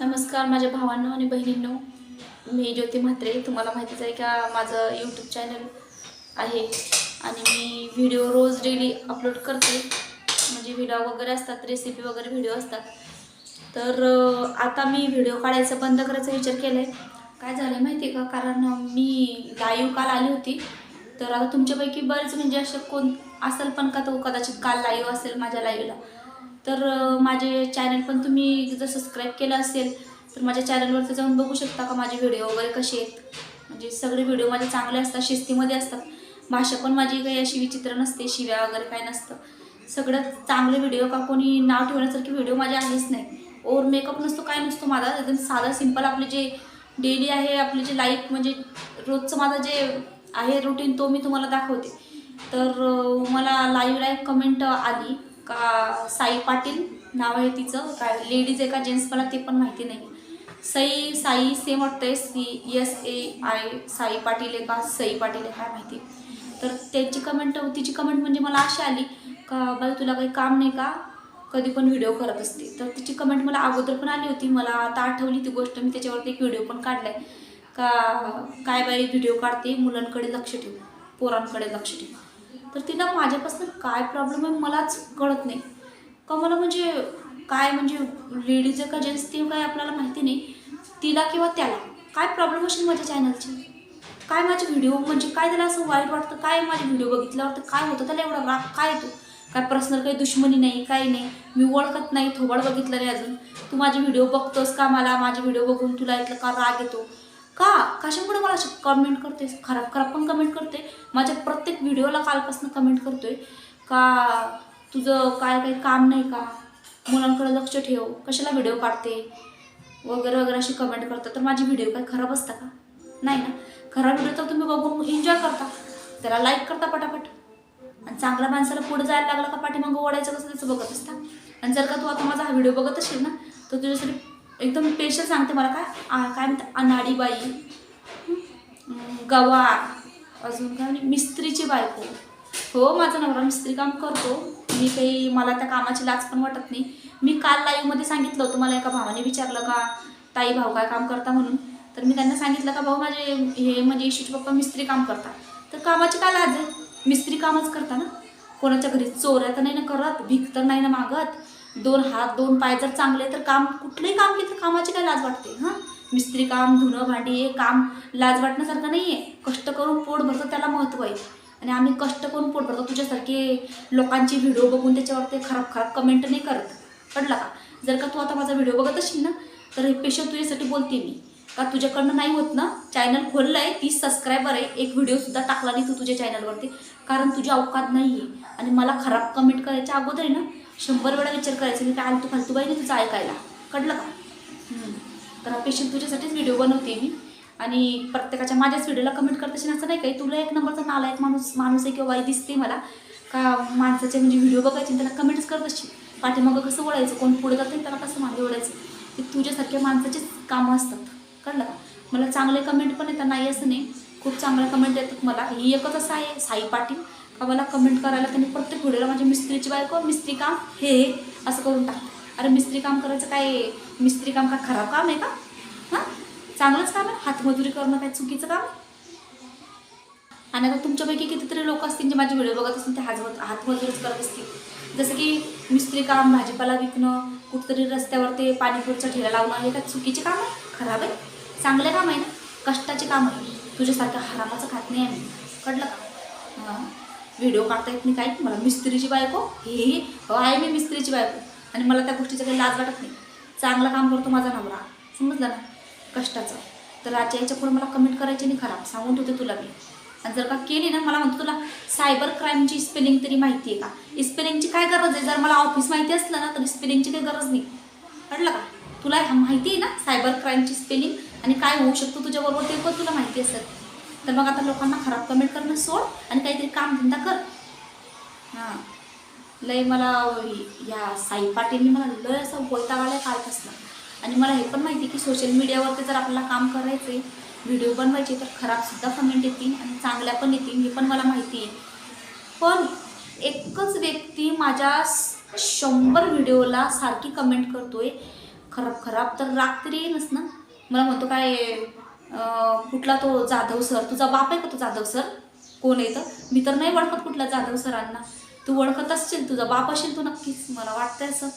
नमस्कार माझ्या भावांनो आणि बहिणींनो. मी ज्योती म्हात्रे. तुम्हाला माहितीच आहे का माझं यूट्यूब चॅनल आहे आणि मी व्हिडिओ रोज डेली अपलोड करते. म्हणजे व्हिडिओ वगैरे असतात रेसिपी वगैरे व्हिडिओ असतात. तर आता मी व्हिडिओ काढायचं बंद करायचा विचार केला आहे काय झालं माहिती आहे का? कारण मी लाईव्ह काल आली होती. तर आता तुमच्यापैकी बरेच म्हणजे असं कोण असेल पण का तो कदाचित काल लाईव्ह असेल माझ्या लाईव्हला तर माझे चॅनल पण तुम्ही जर सबस्क्राईब केलं असेल तर माझ्या चॅनलवरती जाऊन बघू शकता का माझे व्हिडिओ वगैरे कसे आहेत. म्हणजे सगळे व्हिडिओ माझे चांगले असतात शिस्तीमध्ये असतात. भाषा पण माझी काही अशी विचित्र नसते शिव्या वगैरे काय नसतं. सगळ्यात चांगले व्हिडिओ का कोणी नाव ठेवण्यासारखे व्हिडिओ माझे आहेच नाही. ओर मेकअप नसतो काय नसतो माझा. एकदम साधा सिंपल आपले जे डेली आहे आपले जे लाईफ म्हणजे रोजचं माझं जे आहे रुटीन तो मी तुम्हाला दाखवते. तर मला लाईव्ह लाईव्ह कमेंट आली. का साई पाटील नाव आहे तिचं काय लेडीज आहे का जेंट्स मला ते पण माहिती नाही. सई साई सेम वाटतंय C S A I Sai Patil आहे का सई पाटील आहे काय माहिती. तर त्याची कमेंट तिची कमेंट म्हणजे मला अशी आली का बाई तुला काही काम नाही का? कधी पण व्हिडिओ करत असते. तर तिची कमेंट मला अगोदर पण आली होती. मला आता आठवली ती गोष्ट. मी त्याच्यावरती एक व्हिडिओ पण काढलाय. का काय बाई व्हिडिओ काढते? मुलांकडे लक्ष ठेव. पोरांकडे लक्ष ठेव. तर तिला माझ्यापासून काय प्रॉब्लेम आहे मलाच कळत नाही. का मला म्हणजे काय म्हणजे लेडीज का जेंट्स ते काय आपल्याला माहिती नाही. तिला किंवा त्याला काय प्रॉब्लेम असेल माझ्या चॅनलची काय माझे व्हिडिओ म्हणजे काय त्याला असं वाईट वाटतं? काय माझे व्हिडिओ बघितल्यावर तर काय होतं? त्याला एवढा राग काय येतो? काय पर्सनल काही दुश्मनी नाही काही नाही. मी ओळखत नाही थोबाड बघितलं नाही अजून. तू माझे व्हिडिओ बघतोस का मला? माझे व्हिडिओ बघून तुला इथलं का राग येतो? का? कशामुळे मला अशी कमेंट करते? खराब खराब पण कमेंट करते. माझ्या प्रत्येक व्हिडिओला कालपासून कमेंट करतोय. का तुझं काय काही काम नाही का? मुलांकडे लक्ष ठेव. कशाला व्हिडिओ काढते? वगैरे वगैरे अशी कमेंट करतात. तर माझी व्हिडिओ काय खराब असता का? नाही ना. खराब व्हिडिओ तर तुम्ही बघून एन्जॉय करता. त्याला लाईक करता पटापट. आणि चांगल्या माणसाला पुढे जायला लागलं का पाठीमागं ओढायचं कसं त्याचं बघत असता? आणि जर का तू आता माझा हा व्हिडिओ बघत असेल ना तर तुझ्यासाठी एकदम पेशल सांगते मला काय? आ- काय म्हणतात अनाडीबाई हं, गवार अजून काय म्हणजे मिस्त्रीची बायको. हो माझा नवरा मिस्त्री काम करतो. मी काही मला त्या कामाची लाज पण वाटत नाही. मी काल लाईव्हमध्ये सांगितलं होतं मला एका भावाने विचारलं का ताई भाऊ काय काम करता म्हणून? तर मी त्यांना सांगितलं का भाऊ माझे हे म्हणजे इशूचे पप्पा मिस्त्री काम करतात. तर कामाची काय लाज? आहे मिस्त्री कामच करता ना? कोणाच्या घरी चोऱ्या तर नाही ना करत भीक तर नाही ना मागत. दोन हात दोन पाय जर चांगले तर काम कुठलंही काम घेतलं कामाची काय लाज वाटते हां? मिस्त्री काम धुणं भांडी हे काम लाज वाटण्यासारखं नाही आहे कष्ट करून पोट भरतं त्याला महत्त्व आहे. आणि आम्ही कष्ट करून पोट भरतो. तुझ्यासारखे लोकांची व्हिडिओ बघून त्याच्यावर ते खराब खराब कमेंट नाही करत. कळलं का? जर का तू आता माझा व्हिडिओ बघत असशील ना तर हे पेशंट तुझ्यासाठी बोलते मी. का तुझ्याकडनं नाही होत ना? चॅनल खोललं आहे तीस सबस्क्रायबर आहे. एक व्हिडिओसुद्धा टाकला नाही तू तुझ्या चॅनलवरती कारण तुझी अवकात नाही आहे आणि मला खराब कमेंट करायच्या अगोदर आहे ना शंभर वेळा विचार करायचा मी काय आलतू फालतू बाई तुझं ऐकायला. कळलं का? तर पेशंट तुझ्यासाठीच व्हिडिओ बनवते मी. आणि प्रत्येकाच्या माझ्याच व्हिडिओला कमेंट करत असेल असं नाही काही. तुला एक नंबरचा नालायक माणूस माणूस आहे किंवा बाई दिसते मला का माणसाचे म्हणजे व्हिडिओ बघायचे त्याला कमेंट्स करत असशील? पाठीमागं कसं ओढायचं? कोण पुढे जातं त्याला कसं मागे ओढायचं? ते तुझ्यासारख्या माणसाचेच कामं असतात. कळलं का? मला चांगले कमेंट पण येतात. नाही असं नाही. खूप चांगल्या कमेंट येतात मला. ही एकच असं आहे साई पाटील. का मला कमेंट करायला त्यांनी प्रत्येक व्हिडिओला माझ्या मिस्त्रीची बायको मिस्त्री काम हे असं करून टाक अरे मिस्त्री काम करायचं काय? मिस्त्री काम का खराब काम आहे का? हां? चांगलंच काम आहे. हातमजुरी करणं काय चुकीचं काम आणि आता तुमच्यापैकी कितीतरी लोक असतील जे माझे व्हिडिओ बघत असतील ते हात हातमजुरीच करत असतील. जसं की मिस्त्री काम भाजीपाला विकणं कुठंतरी रस्त्यावर ते पाणीपुरीचा ठेला लावणं हे काय चुकीचे काम आहे? खराब आहे? चांगलं काम आहे ना? कष्टाचे काम आहे. तुझ्यासारखं हरामाचं खात नाही आम्ही. कळलं का? हां? व्हिडिओ काढता येत नाही काय मला मिस्त्रीची बायको हे हो आहे मी मिस्त्रीची बायको. आणि मला त्या गोष्टीचं काही लाज वाटत नाही. चांगलं काम करतो माझा नवरा. समजलं ना? कष्टाचं. तर आजच्या याच्यापुढे मला कमेंट करायची नाही खराब सांगून ठेवते तुला मी. आणि जर का केली ना मला म्हणतो तुला सायबर क्राईमची स्पेलिंग तरी माहिती आहे का स्पेलिंगची काय गरज आहे? जर मला ऑफिस माहिती असलं ना तर स्पेलिंगची काही गरज नाही. कळलं का? तुला माहिती आहे ना सायबर क्राईमची स्पेलिंग आणि काय होऊ शकतो तुझ्याबरोबर ते पण तुला माहिती असेल. तर मग आता लोकांना खराब कमेंट करणं सोड आणि काहीतरी कामधंदा कर. हां. लय मला या साई पाटीलनी मला लय असं बोलतावाला आलाय कालपासनं. आणि मला हे पण माहिती आहे की सोशल मीडियावरती जर आपल्याला काम करायचं आहे व्हिडिओ बनवायचे तर खराबसुद्धा कमेंट येतील आणि चांगल्या पण येतील हे पण मला माहिती आहे. पण एकच व्यक्ती माझ्या शंभर व्हिडिओला सारखी कमेंट करतोय. खराब खराब तर राग तरी येईलच ना. मला म्हणतो काय कुठला तो जाधव सर तुझा बाप आहे का तो जाधव सर? कोण आहे तर मी तर नाही ओळखत कुठला जाधव सरांना. तू ओळखत असशील तुझा बाप असेल तू नक्कीच मला वाटतंय असं.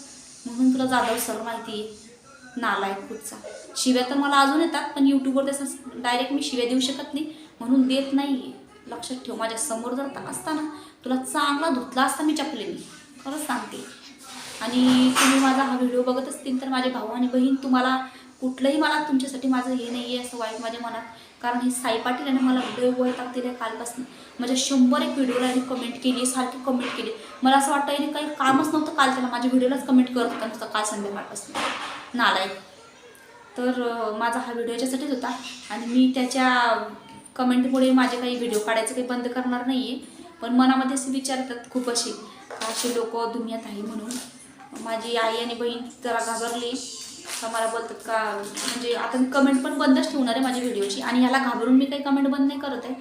म्हणून तुला जाधव सर माहिती आहे नालायक कुठचा शिव्या तर मला अजून येतात पण यूट्यूबवर तसं डायरेक्ट मी शिव्या देऊ शकत नाही म्हणून देत नाही लक्षात ठेव माझ्यासमोर जर असताना तुला चांगला धुतला असता मी चपलेनी खरंच सांगते. आणि तुम्ही माझा हा व्हिडिओ बघत असतील तर माझे भाऊ आणि बहीण तुम्हाला कुठलंही मला तुमच्यासाठी माझं हे नाही आहे असं वाईट माझ्या मनात. कारण हे साई पाटील आणि मला व्हिडिओ गोळ टाकतील आहे कालपासून. माझ्या शंभर एक व्हिडिओला यांनी कमेंट केली सारखी कमेंट केली. मला असं वाटतं याने काही कामच नव्हतं काल त्याला माझ्या व्हिडिओलाच कमेंट करत होता नुसतं काल संध्याकाळपासून नालायक. तर माझा हा व्हिडिओ याच्यासाठीच होता. आणि मी त्याच्या कमेंटमुळे माझे काही व्हिडिओ काढायचं काही बंद करणार नाही आहे पण मनामध्ये असे विचार येतात खूप असे. असे लोक दुनियात आहे म्हणून. माझी आई आणि बहीण जरा घाबरली. मला बोलतात का म्हणजे आता मी कमेंट पण बंदच ठेवणार आहे माझ्या व्हिडिओची आणि याला घाबरून मी काही कमेंट बंद नाही करत आहे.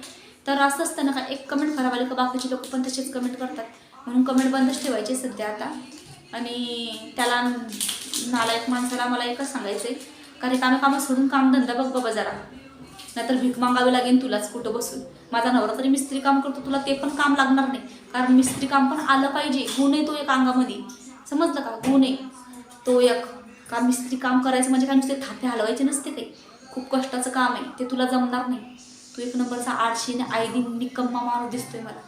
तर असं असतं ना का एक कमेंट खराब आली का बाकीचे लोक पण तसेच कमेंट करतात. म्हणून कमेंट बंदच ठेवायचे सध्या आता. आणि त्याला नालायक माणसाला मला एकच सांगायचं आहे का रिकामे कामं सोडून कामधंदा बघ बाबा जरा. नाहीतर भीक मागावी लागेल तुलाच कुठं बसून. माझा नवरा तरी मिस्त्री काम करतो तुला ते पण काम लागणार नाही. कारण मिस्त्री काम पण आलं पाहिजे. गुण आहे तो एक अंगामध्ये. समजलं का? गुण आहे तो एक. का मिस्त्री काम करायचं म्हणजे काय नुसते थापे हलवायचे नसते काही खूप कष्टाचं काम आहे. ते तुला जमणार नाही. तू एक नंबरचा आळशीने आयदी निकम्मा माणूस दिसतोय मला.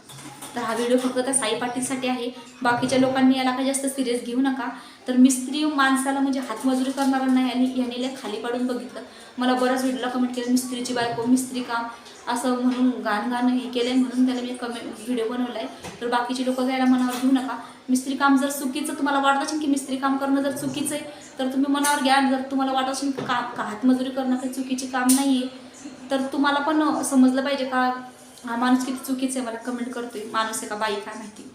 तर हा व्हिडिओ फक्त साई पाटीलसाठी आहे. बाकीच्या लोकांनी याला काही जास्त सिरियस घेऊ नका. तर मिस्त्री माणसाला म्हणजे हातमजुरी करणार नाही आणि याने लय खाली पाडून बघितलं. मला बऱ्याच व्हिडिओला कमेंट केलं मिस्त्रीची बायको मिस्त्री काम असं म्हणून गाण गाणं हे केलं आहे म्हणून त्याला मी कमेंट व्हिडिओ बनवला आहे तर बाकीचे लोक याला मनावर घेऊ नका. मिस्त्री काम जर चुकीचं तुम्हाला वाटत असेल की मिस्त्री काम करणं जर चुकीचं आहे तर तुम्ही मनावर घ्या. जर तुम्हाला वाटत असेल का का हातमजुरी करणं काही चुकीचे काम नाही आहे तर तुम्हाला पण समजलं पाहिजे का हा माणूस किती चुकीचं आहे मला कमेंट करतोय. माणूस आहे का बाई काय माहिती.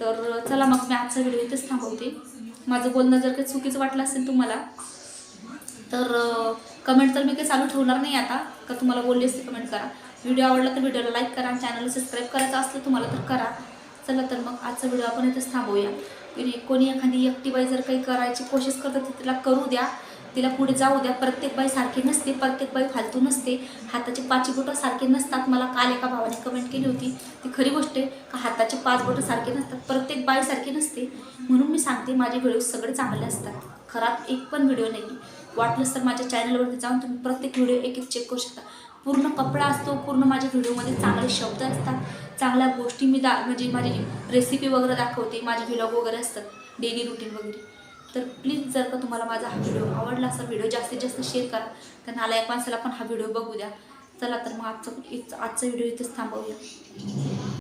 तर चला मग मी आजचा व्हिडिओ इथेच थांबवते. माझं बोलणं जर काही चुकीचं वाटलं असेल तुम्हाला तर कमेंट तर मी काही चालू ठेवणार नाही आता. का तुम्हाला बोलली असते कमेंट करा. व्हिडिओ आवडला तर व्हिडिओला लाईक करा. आणि चॅनलला सबस्क्राईब करायचं असलं तुम्हाला तर करा. चला तर मग आजचा व्हिडिओ आपण इथेच थांबवूया. कोणी एखादी एकटी बाई जर काही करायची कोशिश करतात तर तिला करू द्या. तिला पुढे जाऊ द्या. प्रत्येक बाई सारखी नसते प्रत्येक बाई फालतू नसते. हाताचे पाच बोटं सारखे नसतात. मला काल एका भावाने कमेंट केली होती. ती खरी गोष्ट आहे का हाताचे पाच बोटं सारखे नसतात. प्रत्येक बाई सारखी नसते. म्हणून मी सांगते माझे व्हिडिओ सगळे चांगले असतात. खराब एक पण व्हिडिओ नाही. वाटलंच तर माझ्या चॅनलवरती जाऊन तुम्ही प्रत्येक व्हिडिओ एक एक चेक करू शकता. पूर्ण कपडा असतो पूर्ण माझ्या व्हिडिओमध्ये चांगले शब्द असतात. चांगल्या गोष्टी मी दा म्हणजे माझी रेसिपी वगैरे दाखवते. माझे व्हिलॉग वगैरे असतात. डेली रुटीन वगैरे. तर प्लीज जर का तुम्हाला माझा हा व्हिडिओ आवडला असा व्हिडिओ जास्तीत जास्त शेअर करा. तर नालायक माणसाला पण हा व्हिडिओ बघू द्या. चला तर मग आजचा आजचा व्हिडिओ इथेच थांबवूया.